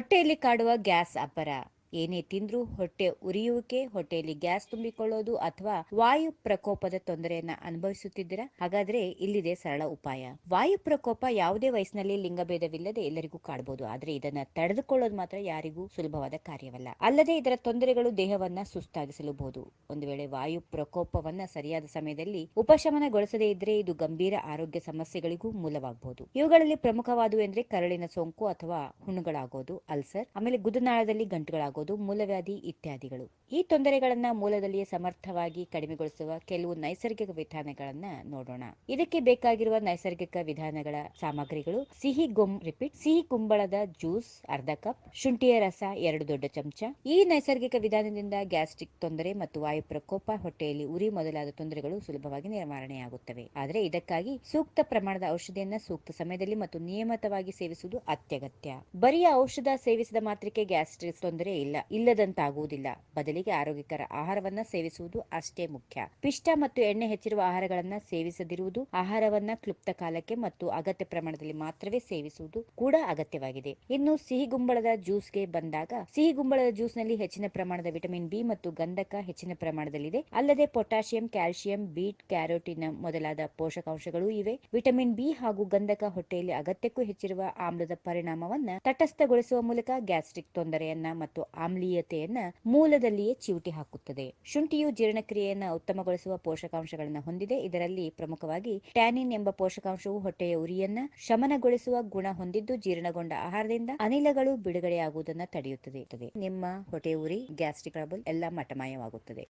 ಹೊಟ್ಟೆಯಲ್ಲಿ ಕಾಡುವ ಗ್ಯಾಸ್ ಅಬ್ಬರ. ಏನೇ ತಿಂದ್ರೂ ಹೊಟ್ಟೆ ಉರಿಯುವಿಕೆ, ಹೊಟ್ಟೆಯಲ್ಲಿ ಗ್ಯಾಸ್ ತುಂಬಿಕೊಳ್ಳೋದು ಅಥವಾ ವಾಯು ಪ್ರಕೋಪದ ತೊಂದರೆಯನ್ನ ಅನುಭವಿಸುತ್ತಿದ್ದೀರಾ? ಹಾಗಾದ್ರೆ ಇಲ್ಲಿದೆ ಸರಳ ಉಪಾಯ. ವಾಯು ಪ್ರಕೋಪ ಯಾವುದೇ ವಯಸ್ಸಿನಲ್ಲಿ ಲಿಂಗಭೇದವಿಲ್ಲದೆ ಎಲ್ಲರಿಗೂ ಕಾಡಬಹುದು ಆದ್ರೆ ಇದನ್ನ ತಡೆದುಕೊಳ್ಳೋದು ಮಾತ್ರ ಯಾರಿಗೂ ಸುಲಭವಾದ ಕಾರ್ಯವಲ್ಲ. ಅಲ್ಲದೆ ಇದರ ತೊಂದರೆಗಳು ದೇಹವನ್ನ ಸುಸ್ತಾಗಿಸಲೂಬಹುದು. ಒಂದು ವೇಳೆ ವಾಯು ಪ್ರಕೋಪವನ್ನ ಸರಿಯಾದ ಸಮಯದಲ್ಲಿ ಉಪಶಮನಗೊಳಿಸದೇ ಇದ್ರೆ ಇದು ಗಂಭೀರ ಆರೋಗ್ಯ ಸಮಸ್ಯೆಗಳಿಗೂ ಮೂಲವಾಗಬಹುದು ಇವುಗಳಲ್ಲಿ ಪ್ರಮುಖವಾದವು ಎಂದ್ರೆ ಕರಳಿನ ಸೋಂಕು ಅಥವಾ ಹುಣ್ಣುಗಳಾಗೋದು, ಅಲ್ಸರ್, ಆಮೇಲೆ ಗುದನಾಳದಲ್ಲಿ ಗಂಟುಗಳಾಗೋದು. ಮೂಲವ್ಯಾಧಿ ಇತ್ಯಾದಿಗಳು. ಈ ತೊಂದರೆಗಳನ್ನ ಮೂಲದಲ್ಲಿಯೇ ಸಮರ್ಥವಾಗಿ ಕಡಿಮೆಗೊಳಿಸುವ ಕೆಲವು ನೈಸರ್ಗಿಕ ವಿಧಾನಗಳನ್ನ ನೋಡೋಣ. ಇದಕ್ಕೆ ಬೇಕಾಗಿರುವ ನೈಸರ್ಗಿಕ ವಿಧಾನಗಳ ಸಾಮಗ್ರಿಗಳು ಸಿಹಿ ಗೊಮ್ ರಿಪೀಟ್, ಸಿಹಿ ಕುಂಬಳದ ಜ್ಯೂಸ್ ಅರ್ಧ ಕಪ್, ಶುಂಠಿಯ ರಸ ಎರಡು ದೊಡ್ಡ ಚಮಚ. ಈ ನೈಸರ್ಗಿಕ ವಿಧಾನದಿಂದ ಗ್ಯಾಸ್ಟ್ರಿಕ್ ತೊಂದರೆ ಮತ್ತು ವಾಯು ಪ್ರಕೋಪ, ಹೊಟ್ಟೆಯಲ್ಲಿ ಉರಿ ಮೊದಲಾದ ತೊಂದರೆಗಳು ಸುಲಭವಾಗಿ ನಿವಾರಣೆಯಾಗುತ್ತವೆ ಆದರೆ ಇದಕ್ಕಾಗಿ ಸೂಕ್ತ ಪ್ರಮಾಣದ ಔಷಧಿಯನ್ನ ಸೂಕ್ತ ಸಮಯದಲ್ಲಿ ಮತ್ತು ನಿಯಮಿತವಾಗಿ ಸೇವಿಸುವುದು ಅತ್ಯಗತ್ಯ. ಬರಿಯ ಔಷಧ ಸೇವಿಸಿದ ಮಾತ್ರಕ್ಕೆ ಗ್ಯಾಸ್ಟ್ರಿಕ್ ತೊಂದರೆ ಇಲ್ಲ. ಇಲ್ಲದಂತಾಗುವುದಿಲ್ಲ. ಬದಲಿಗೆ ಆರೋಗ್ಯಕರ ಆಹಾರವನ್ನ ಸೇವಿಸುವುದು ಅಷ್ಟೇ ಮುಖ್ಯ. ಪಿಷ್ಟ ಮತ್ತು ಎಣ್ಣೆ ಹೆಚ್ಚಿರುವ ಆಹಾರಗಳನ್ನ ಸೇವಿಸದಿರುವುದು ಆಹಾರವನ್ನ ಕ್ಲುಪ್ತ ಕಾಲಕ್ಕೆ ಮತ್ತು ಅಗತ್ಯ ಪ್ರಮಾಣದಲ್ಲಿ ಮಾತ್ರವೇ ಸೇವಿಸುವುದು ಕೂಡ ಅಗತ್ಯವಾಗಿದೆ. ಇನ್ನು ಸಿಹಿ ಗುಂಬಳದ ಜ್ಯೂಸ್ಗೆ ಬಂದಾಗ, ಸಿಹಿ ಗುಂಬಳದ ಜ್ಯೂಸ್ನಲ್ಲಿ ಹೆಚ್ಚಿನ ಪ್ರಮಾಣದ ವಿಟಮಿನ್ ಬಿ ಮತ್ತು ಗಂಧಕ ಹೆಚ್ಚಿನ ಪ್ರಮಾಣದಲ್ಲಿದೆ. ಅಲ್ಲದೆ ಪೊಟ್ಯಾಷಿಯಂ ಕ್ಯಾಲ್ಸಿಯಂ ಬೀಟ್, ಕ್ಯಾರೋಟಿನ್ ಮೊದಲಾದ ಪೋಷಕಾಂಶಗಳು ಇವೆ. ವಿಟಮಿನ್ ಬಿ ಹಾಗೂ ಗಂಧಕ ಹೊಟ್ಟೆಯಲ್ಲಿ ಅಗತ್ಯಕ್ಕೂ ಹೆಚ್ಚಿರುವ ಆಮ್ಲದ ಪರಿಣಾಮವನ್ನ ತಟಸ್ಥಗೊಳಿಸುವ ಮೂಲಕ ಗ್ಯಾಸ್ಟ್ರಿಕ್ ತೊಂದರೆಯನ್ನ ಮತ್ತು ಆಮ್ಲೀಯತೆಯನ್ನ ಮೂಲದಲ್ಲಿಯೇ ಚಿವುಟಿ ಹಾಕುತ್ತದೆ. ಶುಂಠಿಯು ಜೀರ್ಣಕ್ರಿಯೆಯನ್ನು ಉತ್ತಮಗೊಳಿಸುವ ಪೋಷಕಾಂಶಗಳನ್ನು ಹೊಂದಿದೆ. ಇದರಲ್ಲಿ ಪ್ರಮುಖವಾಗಿ ಟ್ಯಾನಿನ್ ಎಂಬ ಪೋಷಕಾಂಶವು ಹೊಟ್ಟೆಯ ಉರಿಯನ್ನ ಶಮನಗೊಳಿಸುವ ಗುಣ ಹೊಂದಿದ್ದು ಜೀರ್ಣಗೊಂಡ ಆಹಾರದಿಂದ ಅನಿಲಗಳು ಬಿಡುಗಡೆಯಾಗುವುದನ್ನು ತಡೆಯುತ್ತದೆ. ನಿಮ್ಮ ಹೊಟ್ಟೆ ಉರಿ, ಗ್ಯಾಸ್ಟ್ರಿಕ್ ಟ್ರಬಲ್ ಎಲ್ಲ ಮಟಮಾಯವಾಗುತ್ತದೆ.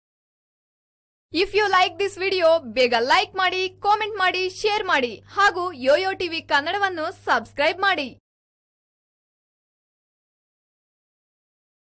If you like this video ಬೇಗ ಲೈಕ್ ಮಾಡಿ ಕಾಮೆಂಟ್ ಮಾಡಿ ಶೇರ್ ಮಾಡಿ ಹಾಗೂ ಯೋಯೋ ಟಿವಿ ಕನ್ನಡವನ್ನು ಸಬ್ಸ್ಕ್ರೈಬ್ ಮಾಡಿ.